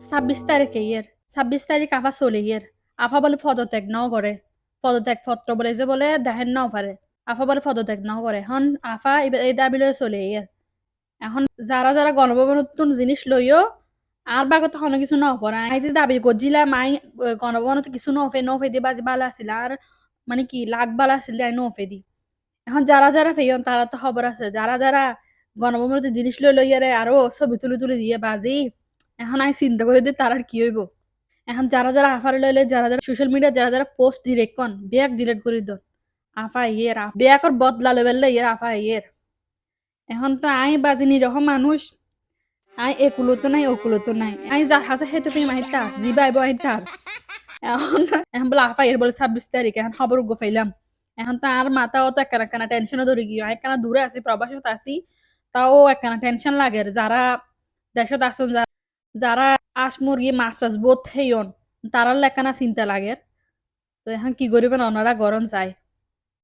ছাব্বিশ তারিখে ইয়ের ছাব্বিশ তারিখ আফা চলে ইয়ের আফা বলে পদত্যাগ নাও করে পদত্যাগ পত্র বলে যে বলে দেখেন নাও পারে আফা বলে পদত্যাগ নাও করে এখন আফা এই দাবি লয়ে চলে ইয়ের এখন যারা যারা গণভবন নতুন জিনিস লইও আর বাগত কোনো কিছু ন পড়ে দাবি গজিলা, মাই গণভবনত কিছু নফে নফে দিয়ে বাজি বালা আছিল আর মানে কি লাখ বালা আছিল আই নফে দি এখন যারা যারা ফেয়ন তারা তো খবর আছে যারা যারা গণভবনত জিনিস লই লইয়ারে আরও ছবি তুলি তুলি দিয়ে বাজি। এখন আই চিন্তা করে দিয়ে তার আর কি হইব। এখন যারা যারা আফার লইলে, যারা যারা সোশ্যাল মিডিয়া যারা যারা পোস্ট ডিরেক্ট কন, ব্যাগ ডিলেট করে দন। আফা ইয়ের ব্যাগর বদলা লেবেল ইয়ের, আফা ইয়ের। এখন তো আই বাজিনি রকম মানুষ। আই একুলো তো নাই, ওকুলো তো নাই। আই যার হাসে হেতু ফিম আই তার জি বাইব আই তার এখন এখন বলে আফা এর বলে ছাব্বিশ তারিখ, এখন খবর গো ফাইলাম। এখন তো আর মাথা অত একখানা একখানা টেনশনও ধরে গিয়ে। একখানা দূরে আছি, প্রবাসত আছি, তাও একখানা টেনশন লাগে। যারা দেশত আসুন যারা আস মুরগি, মাছ টাছ বোধ হেয়ন তারার লেখানা চিন্তা লাগে তো এখন কি করিবেন? ওনারা গরম যায়